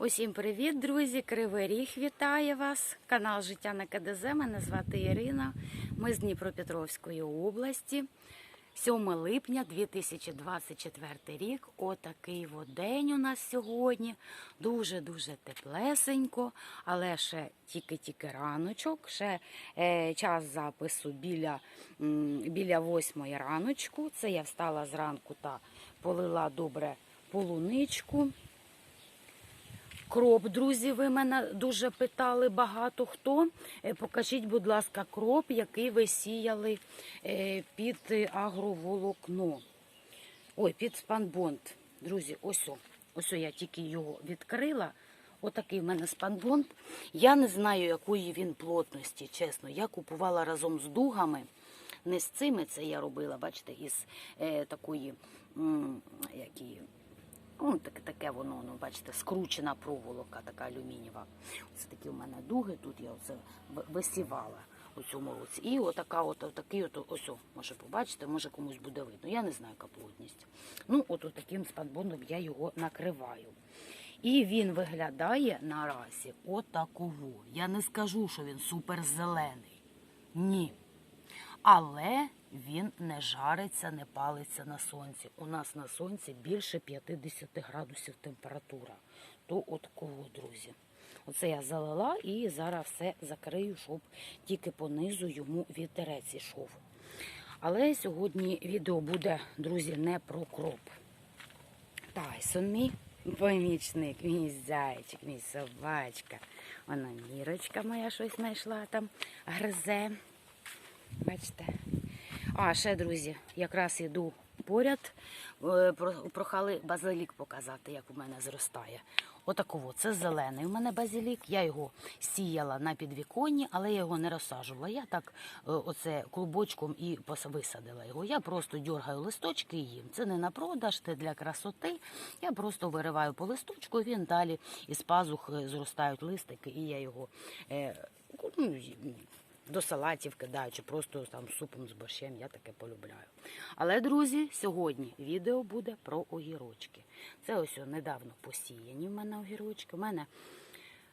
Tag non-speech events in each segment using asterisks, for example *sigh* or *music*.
Усім привіт, друзі! Кривий Ріг вітає вас. Канал Життя на КДЗ. Мене звати Ірина. Ми з Дніпропетровської області. 7 липня 2024 рік. Отакий от день у нас сьогодні. Дуже-дуже теплесенько, але ще тільки-тільки раночок. Ще е, час запису біля, м, біля 8 раночку. Це я встала зранку та полила добре полуничку. Кроп, друзі, ви мене дуже питали багато хто. Е, Покажіть, будь ласка, кроп, який ви сіяли е, під агроволокно. Ой, під спанбонд. Друзі, ось. Ось я тільки його відкрила. Отакий в мене спанбонд. Я не знаю, якої він плотності, чесно. Я купувала разом з дугами. Не з цими це я робила, бачите, із е, такої, м, як її, Ну, таке, таке воно, ну, бачите, скручена проволока, така алюмінієва. Це такі у мене дуги, тут я оце висівала у цьому році. І отака, от, отакий, от, ось, може побачите, може комусь буде видно. Я не знаю, яка плотність. Ну, от, таким спанбондом я його накриваю. І він виглядає наразі отакого. Я не скажу, що він суперзелений. Ні. Але він не жариться, не палиться на сонці. У нас на сонці більше 50 градусів температура. То от кого, друзі. Оце я залила і зараз все закрию, щоб тільки понизу йому вітерець ішов. Але сьогодні відео буде, друзі, не про кроп. Тайсон мій помічник, мій зайчик, мій собачка. Вона мірочка моя щось знайшла там, гризе. Бачите? А, ще, друзі, якраз іду поряд, е, прохали базилік показати, як у мене зростає. Отаково, це зелений. У мене базилік. Я його сіяла на підвіконні, але я його не розсаджувала. Я так е, оце клубочком і висадила його. Я просто дергаю листочки і їм. Це не на продаж, це для красоти. Я просто вириваю по листочку, він далі із пазух е, зростають листики, і я його. До салатів кидаю, чи просто там супом з борщем, я таке полюбляю. Але, друзі, сьогодні відео буде про огірочки. Це ось недавно посіяні в мене огірочки. У мене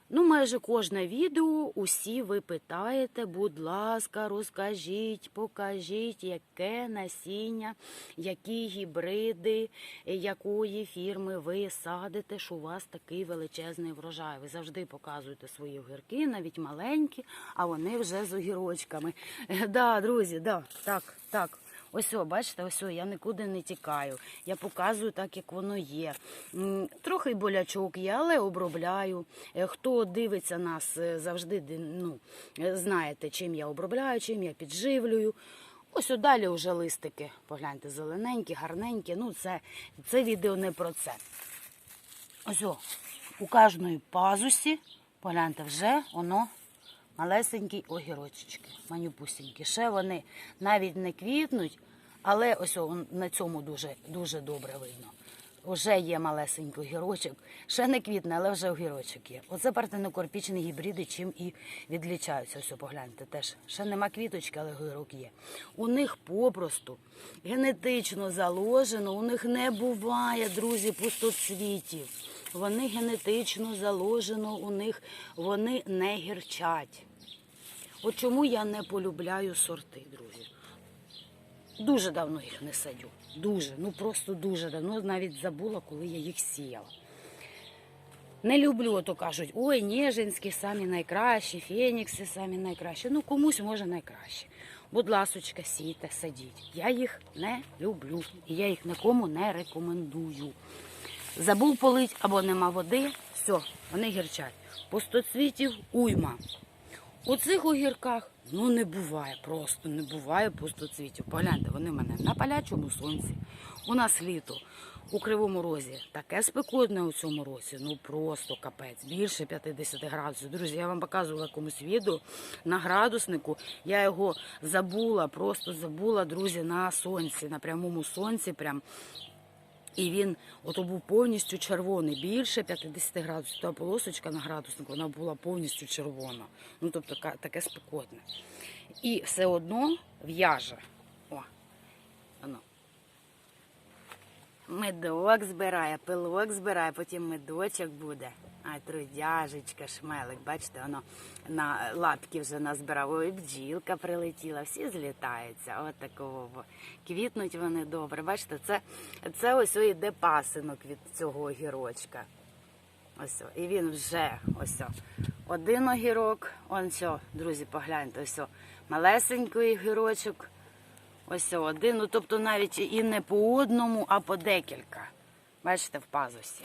Ну, майже кожне відео усі ви питаєте, будь ласка, розкажіть, покажіть, яке насіння, які гібриди, е, якої фірми ви садите, що у вас такий величезний врожай. Ви завжди показуєте свої огірки, навіть маленькі, а вони вже з огірочками. Е, Да, друзі, да, так, так. Ось, о, бачите, ось я нікуди не тікаю. Я показую так, як воно є. Трохи болячок є, але обробляю. Е, Хто дивиться нас е, завжди, ну, е, знаєте, чим я обробляю, чим я підживлюю. Ось далі вже листики, погляньте, зелененькі, гарненькі. Ну, це, це відео не про це. Ось у кожної пазусі, погляньте, вже воно малесенькі огірочечки, манюпусінькі. Ще вони навіть не квітнуть, але ось на цьому дуже, дуже добре видно. Вже є малесенький огірочок, ще не квітне, але вже огірочок є. Оце партенокорпічні гібриди, чим і відлічаються. Ось погляньте теж. Ще нема квіточки, але огірок є. У них попросту генетично заложено, у них не буває, друзі, пустоцвітів. Вони генетично заложено, у них вони не гірчать. От чому я не полюбляю сорти, друзі. Дуже давно їх не садю. Дуже, ну просто дуже давно, навіть забула, коли я їх сіяла. Не люблю, то кажуть, ой, Ніжинські самі найкращі, Фенікси самі найкращі. Ну, комусь може найкраще. Будь ласочка, сійте, садіть. Я їх не люблю. І я їх нікому не рекомендую. Забув полить або нема води, все, вони гірчать. Пустоцвітів уйма. У цих огірках ну не буває, просто не буває пустоцвітів. Погляньте, вони в мене на палячому сонці. У нас літо у Кривому Розі таке спекотне у цьому році, ну просто капець, більше 50 градусів. Друзі, я вам показувала якомусь відео на градуснику. Я його забула, просто забула, друзі, на сонці, на прямому сонці. Прям і він ото був повністю червоний, більше 50 градусів. Та полосочка на градусник вона була повністю червона. Ну, тобто таке спекотне. І все одно в'яже. О, воно. Медок збирає, пилок збирає, потім медочок буде. А трудяжечка, шмелик, бачите, воно на лапки вже назбирав. Ой, бджілка прилетіла, всі злітаються. От такого. Квітнуть вони добре. Бачите, це, це ось йде пасинок від цього огірочка. Ось, о, і він вже ось. Один огірок, он що, друзі, погляньте, ось малесенький огірочок. Ось один, ну тобто навіть і не по одному, а по декілька. Бачите, в пазусі.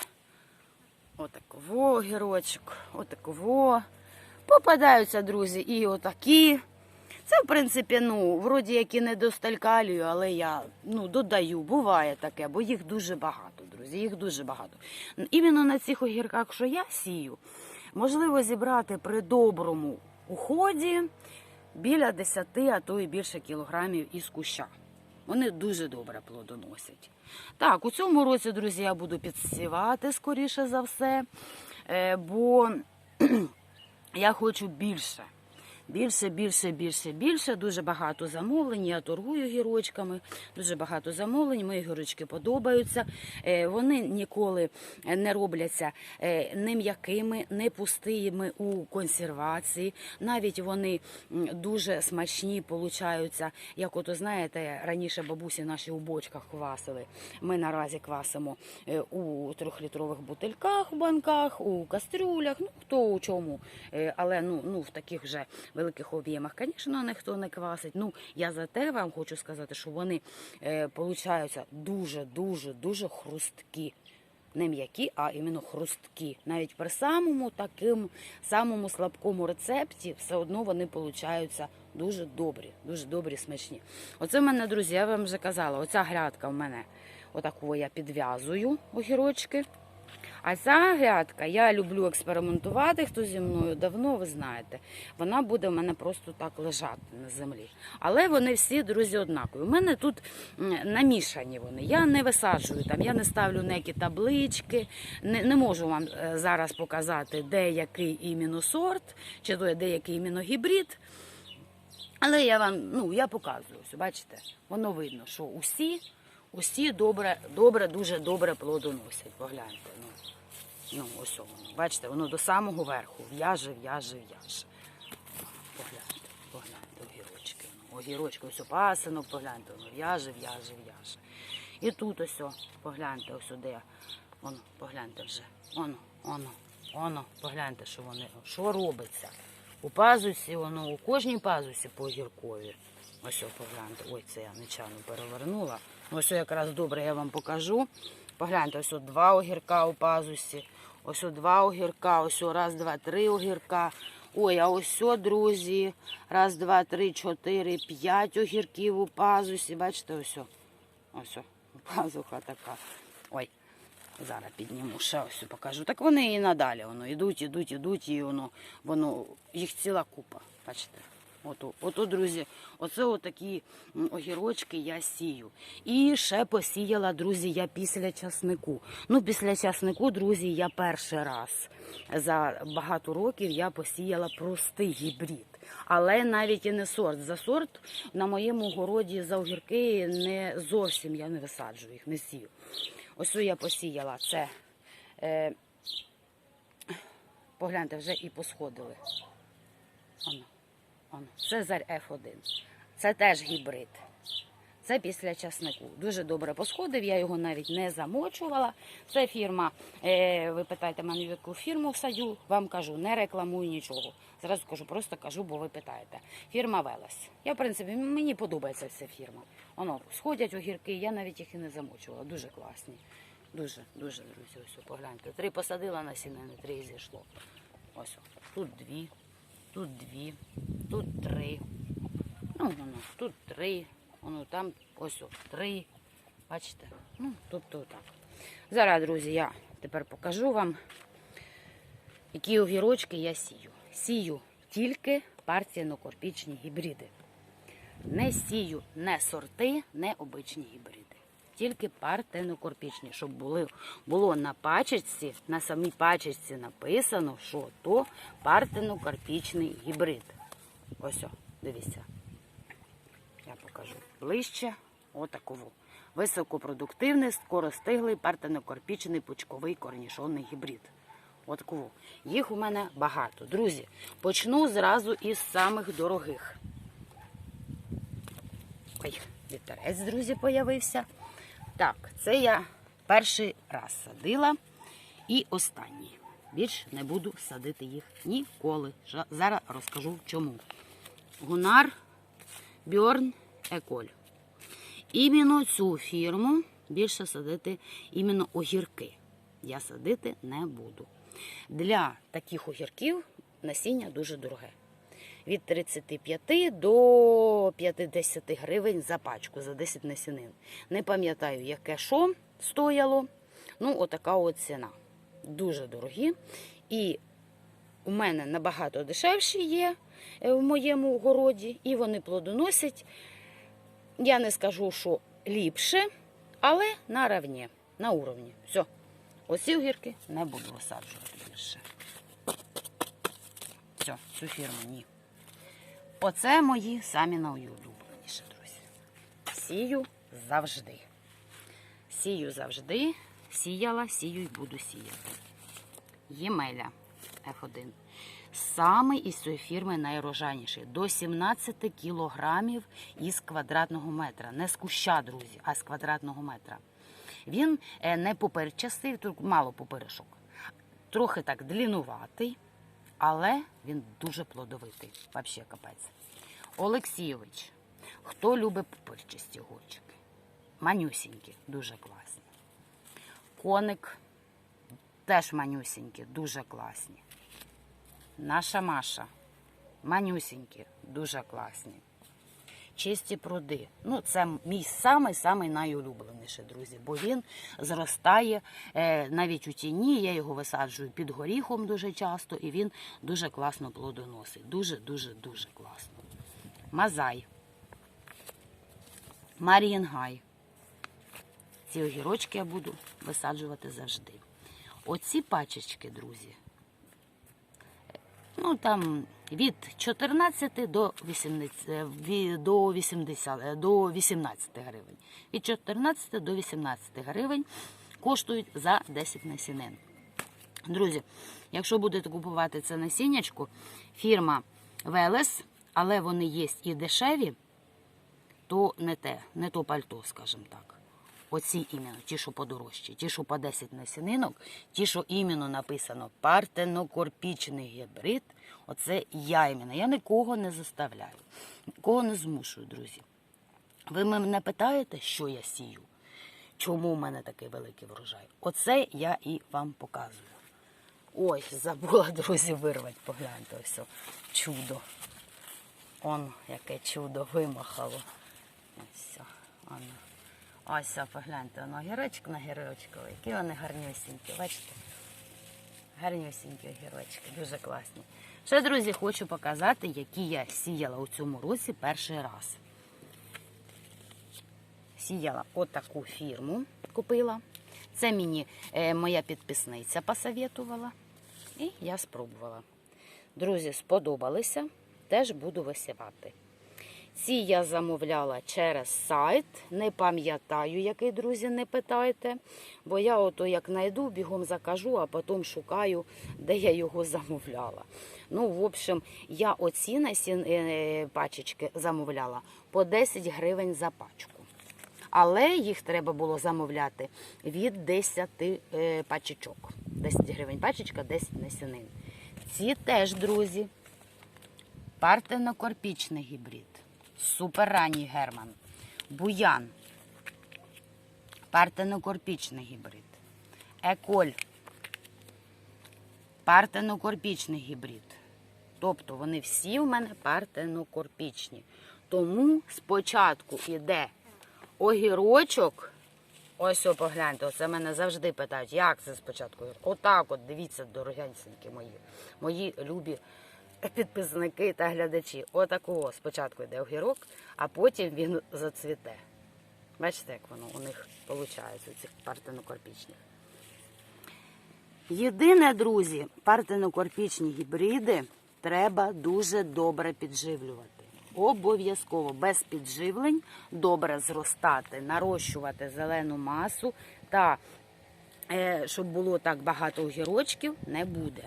Отаково огірочок, отаково. Попадаються, друзі, і отакі. Це, в принципі, ну, вроді як і не досталькалюю, але я ну, додаю, буває таке, бо їх дуже багато, друзі, їх дуже багато. Іменно на цих огірках, що я сію, можливо зібрати при доброму уході біля 10, а то і більше кілограмів із куща. Вони дуже добре плодоносять. Так, у цьому році, друзі, я буду підсівати скоріше за все, е, бо *clears throat* я хочу більше. Більше, більше, більше, більше. Дуже багато замовлень. Я торгую гірочками, дуже багато замовлень. Мої гірочки подобаються. Е, Вони ніколи не робляться е, не м'якими, не пустими у консервації. Навіть вони дуже смачні получаються. Як ото знаєте, раніше бабусі наші у бочках квасили. Ми наразі квасимо е, у трьохлітрових бутильках, банках, у кастрюлях. Ну хто у чому, але ну, ну в таких вже великих об'ємах, звісно, ніхто не квасить. Ну я за те вам хочу сказати, що вони е, получаються дуже, дуже, хрусткі. Не м'які, а іменно хрусткі. Навіть при самому такому самому слабкому рецепті все одно вони получаються дуже добрі, дуже добрі, смачні. Оце в мене, друзі, я вам вже казала, оця грядка в мене отаку я підв'язую огірочки. А ця грядка, я люблю експериментувати, хто зі мною давно, ви знаєте, вона буде в мене просто так лежати на землі. Але вони всі, друзі, однакові. У мене тут намішані вони. Я не висаджую там, я не ставлю ніякі таблички, не, не можу вам е, зараз показати, де який іменно сорт, чи то де який іменно гібрид. Але я вам, ну, я показую, бачите, воно видно, що усі, усі добре, добре, дуже добре плодоносять. Погляньте. Ну, ну ось воно. Бачите, воно до самого верху. В'яже, в'яже, в'яже. Погляньте, погляньте, огірочки. Ну, огірочки, ось пасинок, погляньте, воно в'яже, в'яже, в'яже. І тут ось, погляньте, ось де. Воно, погляньте вже. Воно, воно, воно, погляньте, що вони, що робиться. У пазусі, воно у кожній пазусі по огіркові. Ось погляньте. Ой, це я нечайно перевернула. Ось якраз добре я вам покажу. Погляньте, ось два огірка у пазусі. Ось два огірка, ось раз, два, три огірка. Ой, а ось друзі. Раз, два, три, чотири, п'ять огірків у пазусі. Бачите, ось. Ось пазуха така. Ой, зараз підніму ще ось покажу. Так вони і надалі воно ідуть, ідуть, ідуть, і воно, воно їх ціла купа. Бачите? Ото, ото, друзі, оце отакі огірочки я сію. І ще посіяла, друзі, я після часнику. Ну, після часнику, друзі, я перший раз за багато років я посіяла простий гібрид. Але навіть і не сорт. За сорт на моєму городі за огірки не зовсім я не висаджую їх, не сію. Ось я посіяла це. Е, погляньте, вже і посходили. Оно, оно. Цезарь F1. Це теж гібрид. Це після часнику. Дуже добре посходив, я його навіть не замочувала. Це фірма, е, ви питаєте мене, в яку фірму садю, вам кажу, не рекламую нічого. Зразу кажу, просто кажу, бо ви питаєте. Фірма Велес. Я, в принципі, мені подобається ця фірма. Воно сходять огірки, я навіть їх і не замочувала. Дуже класні. Дуже, дуже, друзі, ось погляньте. Три посадила на сінини, три зійшло. Ось, тут дві, тут дві, тут три. Ну, воно, тут три, воно там ось о, три. Бачите? Ну, тобто так. Зараз, друзі, я тепер покажу вам, які огірочки я сію. Сію тільки партієно-корпічні гібриди. Не сію не сорти, не обичні гібриди. Тільки партенокорпічні, щоб були, було на пачечці, на самій пачечці написано, що то партенокарпічний гібрид. Ось, о, дивіться. Я покажу ближче. Отакову. високопродуктивний, скоростиглий, партенокорпічений пучковий корнішонний гібрид. От кого. Їх у мене багато. Друзі, почну зразу із самих дорогих. Ой, вітерець, друзі, появився. Так, це я перший раз садила і останній. Більш не буду садити їх ніколи. Зараз розкажу чому. Гунар Бьорн Еколь. Іменно цю фірму більше садити іменно огірки. Я садити не буду. Для таких огірків насіння дуже дороге. Від 35 до 50 гривень за пачку, за 10 насінин. Не пам'ятаю, яке що стояло. Ну, отака от ціна. Дуже дорогі. І у мене набагато дешевші є е, в моєму городі, і вони плодоносять. Я не скажу, що ліпше, але на равні, на уровні. Все. Оці огірки не буду висаджувати більше. Все, цю фірму ні. Оце мої самі найулюбленіші, друзі. Сію завжди. Сію завжди. Сіяла, сію і буду сіяти. Ємеля F1. Саме із цієї фірми найрожайніший. До 17 кілограмів із квадратного метра. Не з куща, друзі, а з квадратного метра. Він е, не поперчастий, мало поперешок. Трохи так длінуватий, але він дуже плодовитий. Взагалі капець. Олексійович. Хто любить поперчасті горчики? Манюсінькі, дуже класні. Коник теж манюсінькі, дуже класні. Наша Маша. Манюсінькі, дуже класні. Чисті пруди. Ну, це мій самий-самий найулюбленіший, друзі, бо він зростає е, навіть у тіні. Я його висаджую під горіхом дуже часто, і він дуже класно плодоносить. Дуже, дуже, класно. Мазай. Марієнгай. Ці огірочки я буду висаджувати завжди. Оці пачечки, друзі, ну там від 14 до 18, е, до 80, е, до 18 гривень. Від 14 до 18 гривень коштують за 10 насінин. Друзі, якщо будете купувати це насіннячко, фірма Велес, але вони є і дешеві, то не те, не то пальто, скажімо так. Оці іменно, ті, що подорожчі, ті, що по 10 насінинок, ті, що іменно написано партенокорпічний гібрид, оце я іменно. Я нікого не заставляю, нікого не змушую, друзі. Ви мене питаєте, що я сію? Чому в мене такий великий врожай? Оце я і вам показую. Ой, забула, друзі, вирвати, погляньте, ось чудо. Он, яке чудо вимахало. Ось, о, Ось, погляньте, воно гірочок на гірочку, які вони гарнюсінькі, бачите? Гарнюсінькі огірочки, дуже класні. Ще, друзі, хочу показати, які я сіяла у цьому році перший раз. Сіяла отаку фірму, купила. Це мені е, моя підписниця посоветувала. І я спробувала. Друзі, сподобалися, теж буду висівати. Ці я замовляла через сайт. Не пам'ятаю, який, друзі, не питайте. Бо я ото як знайду, бігом закажу, а потім шукаю, де я його замовляла. Ну, в общем, я оці насін, е, пачечки замовляла по 10 гривень за пачку. Але їх треба було замовляти від 10 е, пачечок. 10 гривень пачечка, 10 насінин. Ці теж, друзі, партенокорпічний гібрид. Суперранній герман. Буян. Партенокорпічний гібрид. Еколь. Партенокорпічний гібрид. Тобто вони всі в мене партенокорпічні. Тому спочатку іде огірочок. Ось о, погляньте, оце мене завжди питають, як це спочатку. Отак от, дивіться, дорогенькі мої, мої любі підписники та глядачі. Отакого спочатку йде огірок, а потім він зацвіте. Бачите, як воно у них виходить, у цих партенокорпічних. Єдине, друзі, партенокорпічні гібриди треба дуже добре підживлювати. обов'язково без підживлень добре зростати, нарощувати зелену масу та е, щоб було так багато огірочків, не буде.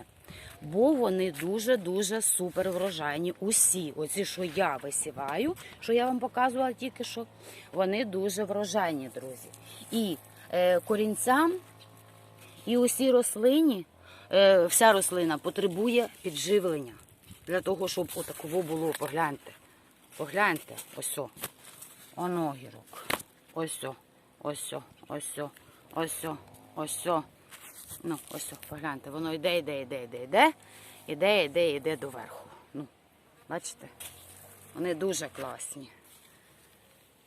Бо вони дуже-дуже супер врожайні. Усі, оці, що я висіваю, що я вам показувала тільки що, вони дуже врожайні, друзі. І е, корінцям, і усі рослині, е, вся рослина потребує підживлення. Для того, щоб отаково було, погляньте. Погляньте, ось о. Оно огірок. Ось о, ось о, ось ось ось о. Ну, ось погляньте, воно йде, йде, йде, йде, йде, іде, йде, йде доверху. Ну, бачите? Вони дуже класні.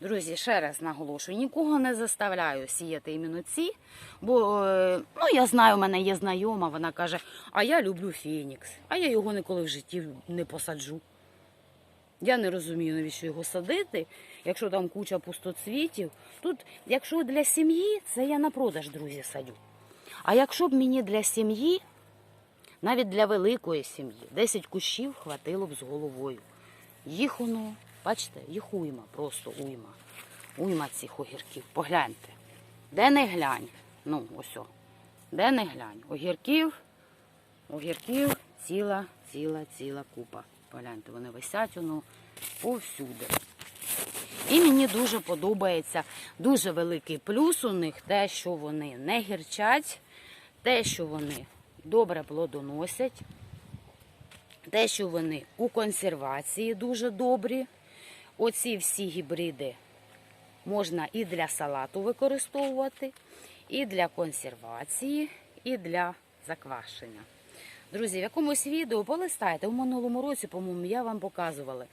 Друзі, ще раз наголошую, нікого не заставляю сіяти іменно ці, бо е, ну, я знаю, у мене є знайома, вона каже, а я люблю Фенікс, а я його ніколи в житті не посаджу. Я не розумію, навіщо його садити, якщо там куча пустоцвітів. Тут, якщо для сім'ї, це я на продаж, друзі, садю. А якщо б мені для сім'ї, навіть для великої сім'ї, 10 кущів хватило б з головою. Їх воно, бачите, їх уйма, просто уйма. Уйма цих огірків. Погляньте. Де не глянь. Ну, ось. о. Де не глянь. Огірків, огірків ціла, ціла, ціла купа. Погляньте, вони висять воно повсюди. І мені дуже подобається дуже великий плюс у них те, що вони не гірчать, те, що вони добре плодоносять, те, що вони у консервації дуже добрі. Оці всі гібриди можна і для салату використовувати, і для консервації, і для заквашення. Друзі, в якомусь відео полистайте. У минулому році, по-моєму, я вам показувала.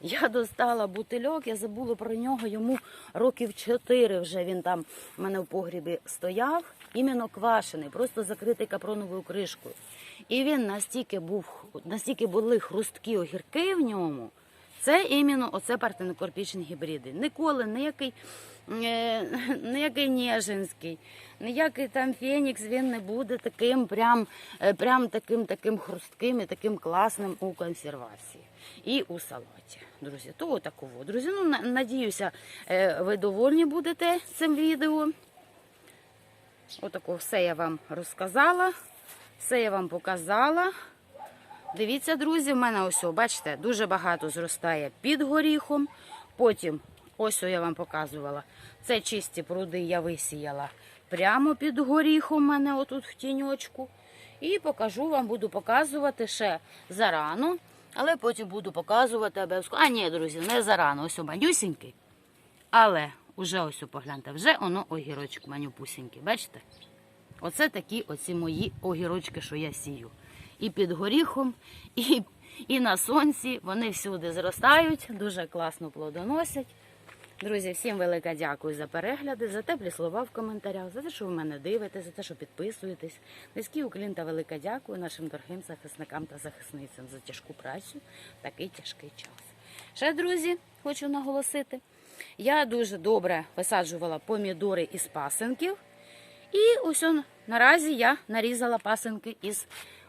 Я достала бутильок, я забула про нього. Йому років 4 вже він там в мене в погрібі стояв, іменно квашений, просто закритий капроновою кришкою. І він настільки був, настільки були хрусткі огірки в ньому. Це іменно оце партенокорпічні гібриди. Ніколи ніякий, е, ніякий Ніжинський, ніякий там Фенікс він не буде таким прям, е, прям таким, таким хрустким і таким класним у консервації і у салаті. Друзі, то отаково. Друзі, ну надіюся, е, ви довольні будете цим відео. Отако все я вам розказала, все я вам показала. Дивіться, друзі, в мене ось, бачите, дуже багато зростає під горіхом. Потім, ось я вам показувала, це чисті пруди я висіяла прямо під горіхом, у мене отут в тіньочку. І покажу вам, буду показувати ще зарано, але потім буду показувати обов'язково. А ні, друзі, не зарано, ось о, манюсінький. Але уже ось о, погляньте, вже воно огірочок манюпусінький. Бачите? Оце такі оці мої огірочки, що я сію. І під горіхом, і, і на сонці. Вони всюди зростають, дуже класно плодоносять. Друзі, всім велике дякую за перегляди, за теплі слова в коментарях, за те, що ви мене дивитесь, за те, що підписуєтесь. Низький уклін та велике дякую нашим дорогим захисникам та захисницям за тяжку працю такий тяжкий час. Ще, друзі, хочу наголосити, я дуже добре висаджувала помідори із пасенків. І ось он, наразі я нарізала пасинки із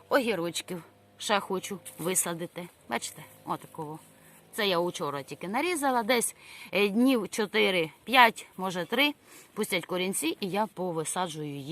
огірочків. Ще хочу висадити. Бачите, отакого. Це я учора тільки нарізала. Десь е, днів 4-5, може 3, пустять корінці, і я повисаджую їх.